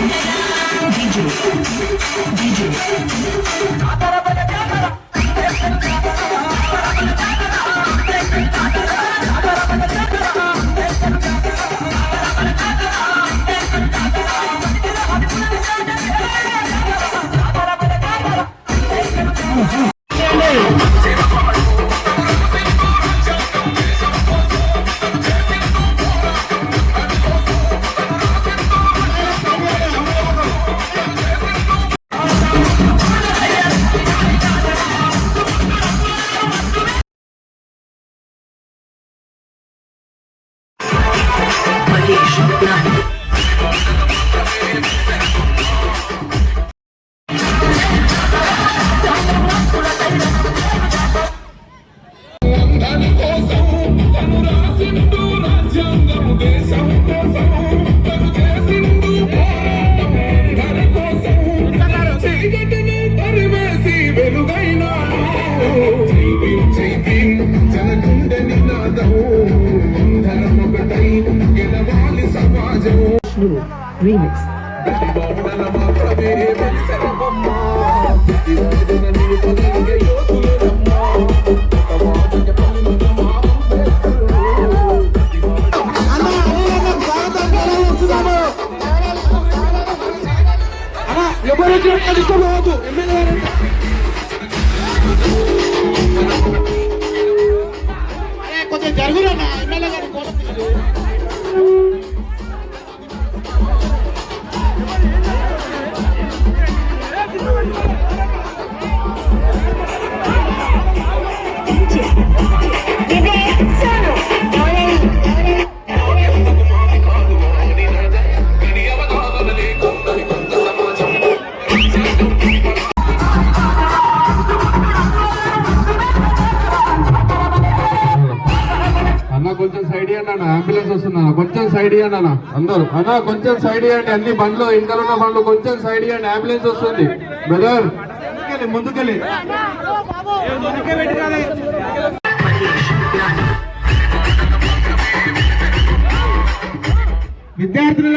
I'm దాని అంబేద్కర్. ఎవరు MLA గారు కొంచెం జరుగురన్నా ఎమ్మెల్యే గారు కోరుతుంది ఇవ్వండి అన్న అందరూ. అన్న కొంచెం సైడ్ ఇవ్వండి అన్ని బండ్లు ఇంకా ఉన్న బండ్లు కొంచెం సైడ్ ఇవ్వండి అంబులెన్స్ వస్తుంది. బ్రదర్ ముందుకెళ్ళి విద్యార్థుల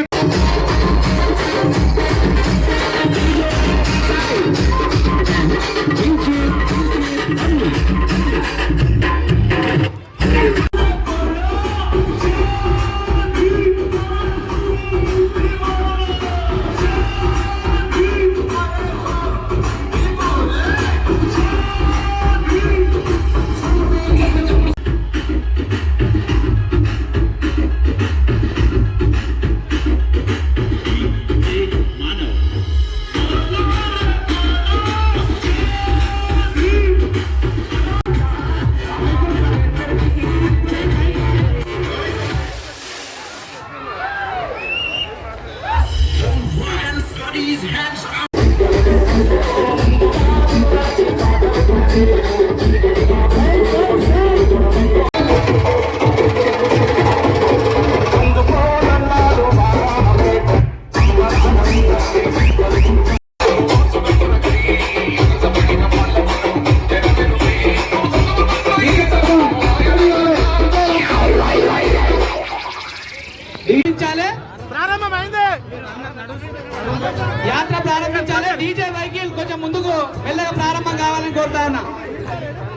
ముందుకు మెల్లగా ప్రారంభం కావాలని కోరుతా ఉన్నా.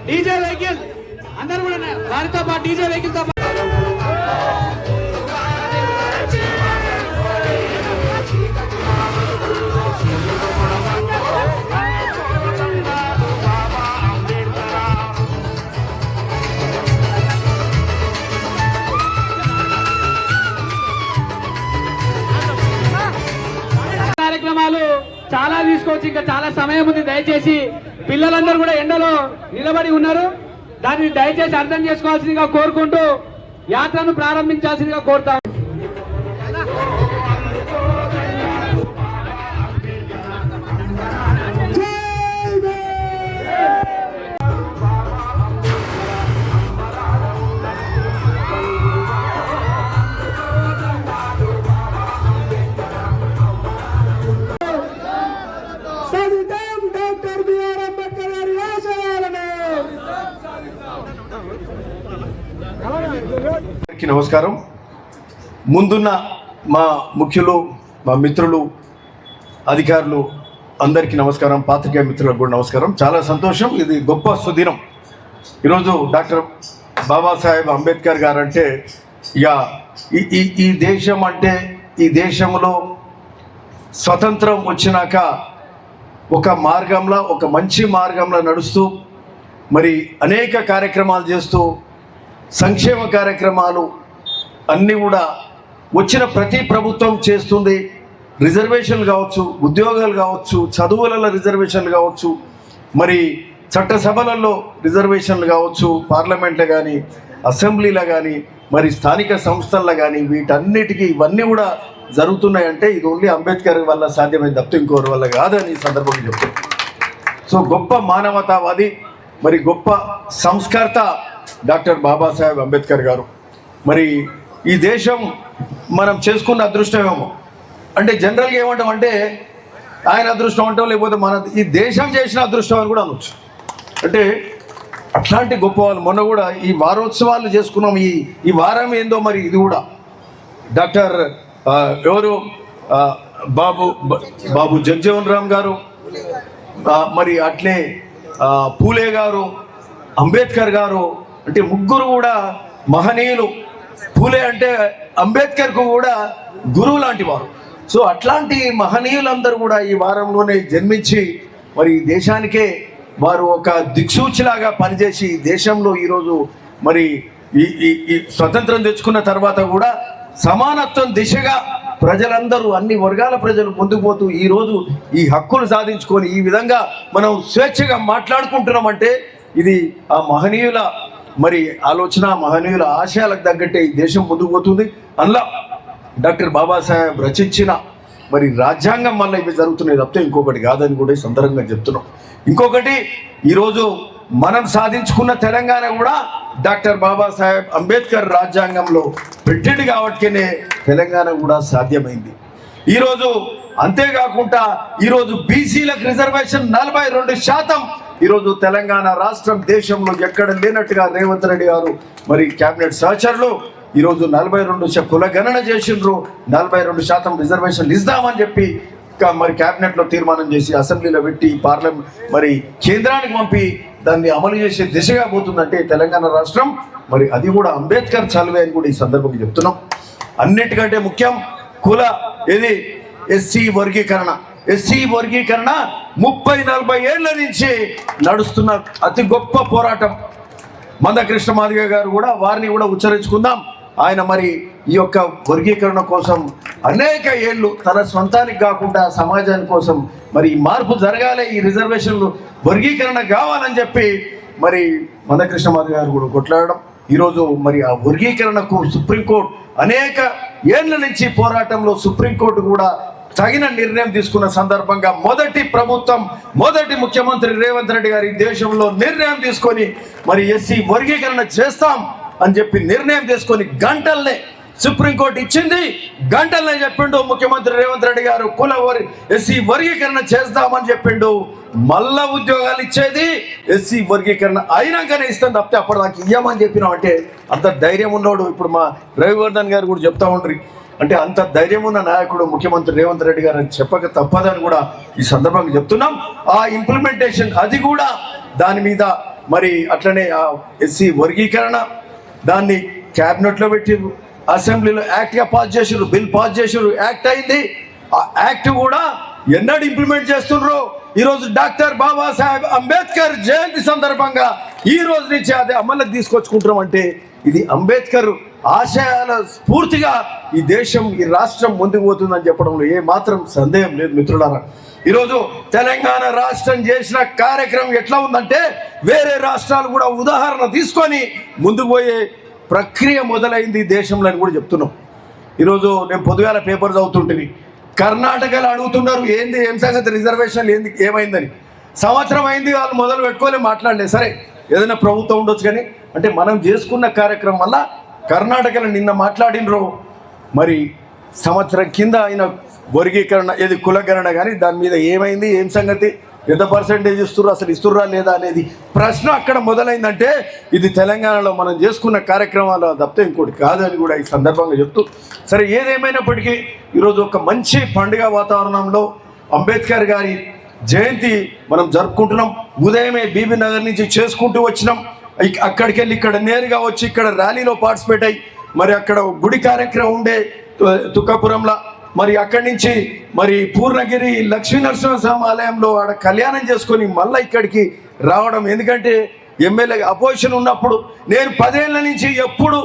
డీజే వెహికల్ అందరూ కూడా వారితో పాటు డీజే వెహికల్ చాలా ఇంకా చాలా సమయం ఉంది. దయచేసి పిల్లలందరూ కూడా ఎండలో నిలబడి ఉన్నారు. దాన్ని దయచేసి అర్థం చేసుకోవాల్సిందిగా కోరుకుంటూ యాత్రను ప్రారంభించాల్సిందిగా కోరుతాం అందరికీ నమస్కారం. ముందున్న మా ముఖ్యులు మా మిత్రులు అధికారులు అందరికీ నమస్కారం. పాత్రికేయ మిత్రులకు కూడా నమస్కారం. చాలా సంతోషం. ఇది గొప్ప సుదినం. ఈరోజు డాక్టర్ బాబాసాహెబ్ అంబేద్కర్ గారు అంటే ఇక ఈ ఈ దేశం అంటే ఈ దేశంలో స్వతంత్రం వచ్చినాక ఒక మార్గంలో ఒక మంచి మార్గంలో నడుస్తూ మరి అనేక కార్యక్రమాలు చేస్తూ సంక్షేమ కార్యక్రమాలు అన్నీ కూడా వచ్చిన ప్రతి ప్రభుత్వం చేస్తుంది. రిజర్వేషన్లు కావచ్చు ఉద్యోగాలు కావచ్చు చదువులలో రిజర్వేషన్లు కావచ్చు మరి చట్టసభలలో రిజర్వేషన్లు కావచ్చు పార్లమెంట్లో కానీ అసెంబ్లీలో కానీ మరి స్థానిక సంస్థల్లో కానీ వీటన్నిటికీ ఇవన్నీ కూడా జరుగుతున్నాయంటే ఇది ఓన్లీ అంబేద్కర్ వల్ల సాధ్యమైంది తప్ప ఇంకోరు వల్ల కాదని ఈ సందర్భంగా చెప్తాను సో గొప్ప మానవతావాది మరి గొప్ప సంస్కర్త డాక్టర్ బాబాసాహెబ్ అంబేద్కర్ గారు. మరి ఈ దేశం మనం చేసుకున్న అదృష్టమేమో అంటే జనరల్గా ఏమంటాం అంటే ఆయన అదృష్టం అంటాం లేకపోతే మన ఈ దేశం చేసిన అదృష్టం అని కూడా అనొచ్చు. అంటే అట్లాంటి గొప్ప వాళ్ళు మొన్న కూడా ఈ వారోత్సవాలు చేసుకున్నాం ఈ ఈ వారం ఏందో మరి ఇది కూడా. డాక్టర్ ఎవరు? బాబు బాబు జగ్జీవన్ రామ్ గారు మరి అట్లే పూలే గారు అంబేద్కర్ గారు అంటే ముగ్గురు కూడా మహనీయులు. పూలే అంటే అంబేద్కర్కు కూడా గురువు లాంటి వారు. సో అట్లాంటి మహనీయులందరూ కూడా ఈ వారంలోనే జన్మించి మరి ఈ దేశానికే వారు ఒక దిక్సూచిలాగా పనిచేసి ఈ దేశంలో ఈరోజు మరి ఈ ఈ ఈ స్వతంత్రం తెచ్చుకున్న తర్వాత కూడా సమానత్వం దిశగా ప్రజలందరూ అన్ని వర్గాల ప్రజలు ముందుకు పోతూ ఈరోజు ఈ హక్కులు సాధించుకొని ఈ విధంగా మనం స్వేచ్ఛగా మాట్లాడుకుంటున్నామంటే ఇది ఆ మహనీయుల మరి ఆలోచన మహనీయుల ఆశయాలకు తగ్గట్టే ఈ దేశం ముందుకు పోతుంది. అందులో డాక్టర్ బాబాసాహెబ్ రచించిన మరి రాజ్యాంగం వల్ల ఇవి జరుగుతున్నాయి తప్పితే ఇంకొకటి కాదని కూడా సందర్భంగా చెప్తున్నాం. ఇంకొకటి ఈరోజు మనం సాధించుకున్న తెలంగాణ కూడా డాక్టర్ బాబాసాహెబ్ అంబేద్కర్ రాజ్యాంగంలో పెట్టింది కాబట్టినే తెలంగాణ కూడా సాధ్యమైంది. ఈరోజు అంతేకాకుండా ఈరోజు బీసీలకు రిజర్వేషన్ నలభై రెండు శాతం ఈరోజు తెలంగాణ రాష్ట్రం దేశంలో ఎక్కడ లేనట్టుగా రేవంత్ రెడ్డి గారు మరి కేబినెట్ సహచరులు ఈరోజు నలభై రెండు కుల గణన చేసిండ్రు. నలభై రెండు శాతం రిజర్వేషన్లు ఇస్తామని చెప్పి మరి కేబినెట్లో తీర్మానం చేసి అసెంబ్లీలో పెట్టి పార్లమెంట్ మరి కేంద్రానికి పంపి దాన్ని అమలు చేసే దిశగా పోతుందంటే తెలంగాణ రాష్ట్రం. మరి అది కూడా అంబేద్కర్ చదివే అని కూడా ఈ సందర్భంగా చెప్తున్నాం. అన్నిటికంటే ముఖ్యం కుల ఇది ఎస్సీ వర్గీకరణ. ఎస్సీ వర్గీకరణ ముప్పై నలభై ఏళ్ళ నుంచి నడుస్తున్న అతి గొప్ప పోరాటం. మందకృష్ణ మాదిగ గారు కూడా వారిని కూడా ఉచ్చరించుకుందాం. ఆయన మరి ఈ యొక్క వర్గీకరణ కోసం అనేక ఏళ్ళు తన సొంతానికి కాకుండా సమాజాని కోసం మరి ఈ మార్పు జరగాలి ఈ రిజర్వేషన్లు వర్గీకరణ కావాలని చెప్పి మరి మందకృష్ణ మాదిగ గారు కూడా కొట్లాడడం. ఈరోజు మరి ఆ వర్గీకరణకు సుప్రీంకోర్టు అనేక ఏళ్ళ నుంచి పోరాటంలో సుప్రీంకోర్టు కూడా తగిన నిర్ణయం తీసుకున్న సందర్భంగా మొదటి ప్రభుత్వం మొదటి ముఖ్యమంత్రి రేవంత్ రెడ్డి గారి దేశంలో నిర్ణయం తీసుకొని మరి ఎస్సీ వర్గీకరణ చేస్తాం అని చెప్పి నిర్ణయం తీసుకొని గంటల్నే సుప్రీంకోర్టు ఇచ్చింది. గంటల్నే చెప్పిండు ముఖ్యమంత్రి రేవంత్ రెడ్డి గారు కుల వరి ఎస్సీ వర్గీకరణ చేస్తామని చెప్పిండు. మళ్ళా ఉద్యోగాలు ఇచ్చేది ఎస్సీ వర్గీకరణ అయినాకనే ఇస్తాను తప్పితే అప్పటిదాకా ఇయ్యమని చెప్పినామంటే అంత ధైర్యం ఉన్నోడు ఇప్పుడు మా రవివర్ధన్ గారు కూడా చెప్తా ఉంటారు అంటే అంత ధైర్యం ఉన్న నాయకుడు ముఖ్యమంత్రి రేవంత్ రెడ్డి గారు చెప్పక తప్పదని కూడా ఈ సందర్భంగా చెప్తున్నాం. ఆ ఇంప్లిమెంటేషన్ అది కూడా దాని మీద మరి అట్లనే ఆ ఎస్సీ వర్గీకరణ దాన్ని క్యాబినెట్లో పెట్టిరు అసెంబ్లీలో యాక్ట్గా పాస్ చేసారు బిల్ పాస్ చేసారు యాక్ట్ అయింది. ఆ యాక్ట్ కూడా ఎన్నడు ఇంప్లిమెంట్ చేస్తుండ్రు? ఈరోజు డాక్టర్ బాబాసాహెబ్ అంబేద్కర్ జయంతి సందర్భంగా ఈ రోజు నుంచి అది అమలు తీసుకొచ్చుకుంటున్నాం అంటే ఇది అంబేద్కర్ ఆశయాల స్ఫూర్తిగా ఈ దేశం ఈ రాష్ట్రం ముందుకు పోతుందని చెప్పడంలో ఏ మాత్రం సందేహం లేదు మిత్రులారా. ఈరోజు తెలంగాణ రాష్ట్రం చేసిన కార్యక్రమం ఎట్లా ఉందంటే వేరే రాష్ట్రాలు కూడా ఉదాహరణ తీసుకొని ముందుకు పోయే ప్రక్రియ మొదలైంది ఈ దేశంలో అని కూడా చెప్తున్నాం. ఈరోజు నేను పొద్దుగాల పేపర్ చదువుతుంటుంది కర్ణాటకలో అడుగుతున్నారు ఏంది ఏం సంగతి? రిజర్వేషన్ ఏంది? ఏమైందని? సంవత్సరం అయింది వాళ్ళు మొదలు పెట్టుకోలే మాట్లాడలేదు. సరే ఏదైనా ప్రభుత్వం ఉండొచ్చు కానీ అంటే మనం చేసుకున్న కార్యక్రమం వల్ల కర్ణాటకలో నిన్న మాట్లాడినరు. మరి సంవత్సరం కింద ఆయన వర్గీకరణ ఏది కులగణన కానీ దాని మీద ఏమైంది ఏం సంగతి? ఎంత పర్సెంటేజ్ ఇస్తుర్రు అసలు ఇస్తుర్రా లేదా అనేది ప్రశ్న అక్కడ మొదలైందంటే ఇది తెలంగాణలో మనం చేసుకున్న కార్యక్రమాలు తప్పితే ఇంకోటి కాదని కూడా ఈ సందర్భంగా చెప్తూ సరే ఏదేమైనప్పటికీ ఈరోజు ఒక మంచి పండుగ వాతావరణంలో అంబేద్కర్ గారి జయంతి మనం జరుపుకుంటున్నాం. ఉదయమే బీబీ నగర్ నుంచి చేసుకుంటూ వచ్చినాం. అక్కడికి వెళ్ళి ఇక్కడ నేరుగా వచ్చి ఇక్కడ ర్యాలీలో పార్టిసిపేట్ అయ్యి మరి అక్కడ గుడి కార్యక్రమం ఉండే తు- తుకాపురంలో మరి అక్కడి నుంచి మరి పూర్ణగిరి లక్ష్మీనరసింహస్వామి ఆలయంలో ఆడ కళ్యాణం చేసుకొని మళ్ళీ ఇక్కడికి రావడం. ఎందుకంటే ఎమ్మెల్యే అపోజిషన్ ఉన్నప్పుడు నేను పదేళ్ళ నుంచి ఎప్పుడు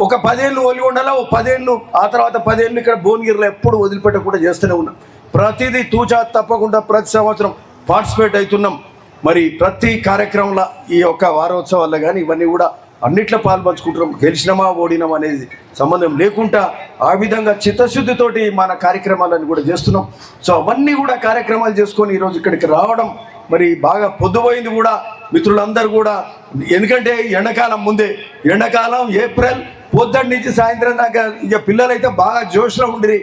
ఒక పదేళ్ళు ఒలిగొండలో ఓ పదేళ్ళు ఆ తర్వాత పదేళ్ళు ఇక్కడ భువనగిరిలో ఎప్పుడు వదిలిపెట్టకుండా చేస్తూనే ఉన్నాం. ప్రతిదీ తూచా తప్పకుండా ప్రతి సంవత్సరం పార్టిసిపేట్ అవుతున్నాం. మరి ప్రతి కార్యక్రమంలో ఈ యొక్క వారోత్సవాల్లో కానీ ఇవన్నీ కూడా అన్నిట్లో పాల్పంచుకుంటున్నాం. గెలిచినమా ఓడినాం అనేది సంబంధం లేకుండా ఆ విధంగా చిత్తశుద్ధితోటి మన కార్యక్రమాలను కూడా చేస్తున్నాం. సో అవన్నీ కూడా కార్యక్రమాలు చేసుకొని ఈరోజు ఇక్కడికి రావడం మరి బాగా పొద్దుపోయింది కూడా మిత్రులందరూ కూడా. ఎందుకంటే ఎండాకాలం ముందే ఎండాకాలం ఏప్రిల్ పొద్దున్న నుంచి సాయంత్రం దాకా ఇక పిల్లలైతే బాగా జోష్లో ఉండిరి.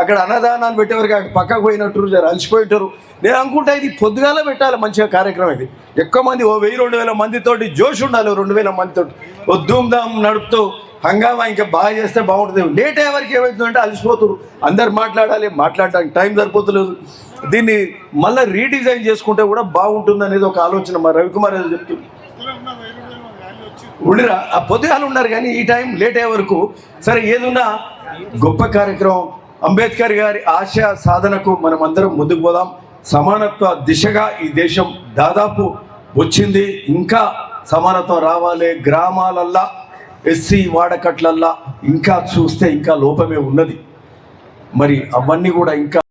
అక్కడ అన్నదానాలు పెట్టేవారు అక్కడ పక్కకు పోయినట్టు జర అలసిపోయింటారు నేను అనుకుంటా ఇది పొద్దుగాల పెట్టాలి మంచిగా కార్యక్రమం ఇది. ఎక్కువ మంది ఓ వెయ్యి రెండు వేల మందితోటి జోష్ ఉండాలి రెండు వేల మందితోటి. ఓ ధూమ్ధామ్ నడుపుతూ హంగామా ఇంకా బాగా చేస్తే బాగుంటుంది. లేట్ అయ్యే వరకు ఏమవుతుందంటే అలసిపోతున్నారు అందరు మాట్లాడాలి మాట్లాడడానికి టైం సరిపోతలేదు. దీన్ని మళ్ళీ రీడిజైన్ చేసుకుంటే కూడా బాగుంటుంది అనేది ఒక ఆలోచన మా రవికుమార్ ఏదో చెప్తుంది ఉండిరా ఆ పొద్దుగాలు ఉన్నారు కానీ ఈ టైం లేట్ అయ్యే వరకు సరే ఏదున్నా గొప్ప కార్యక్రమం అంబేద్కర్ గారి ఆశయ సాధనకు మనం అందరం ముందుకు పోదాం. సమానత్వ దిశగా ఈ దేశం దాదాపు వచ్చింది. ఇంకా సమానత్వం రావాలి గ్రామాలల్లా ఎస్సీ వాడకట్లల్లా. ఇంకా చూస్తే ఇంకా లోపమే ఉన్నది. మరి అవన్నీ కూడా ఇంకా